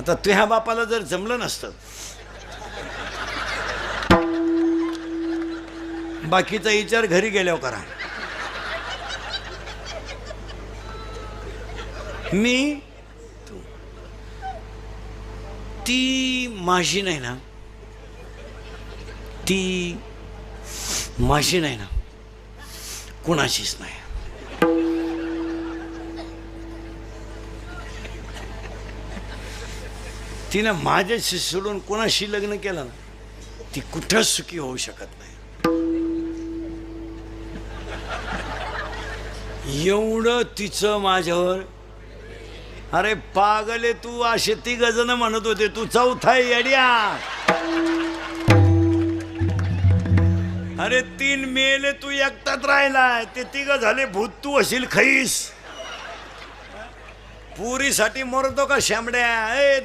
आता तुझ्या बापाला जर जमलं नसतं. बाकीचा विचार घरी गेल्यावर करा. मी ती माझी नाही ना ती माझी नाही ना कुणाचीच नाही. तिनं माझ्याशी सोडून कोणाशी लग्न केलं ना ती कुठंच सुखी होऊ शकत नाही. एवढं तिचं माझ्यावर अरे पागले तू असे ती जण म्हणत होते तू चौथा येड्या. अरे तीन मेले तू एकटात राहिलाय ते तिघ झाले भूत तू असेल खैस पुरीसाठी मरतो का शेंबड्या? ए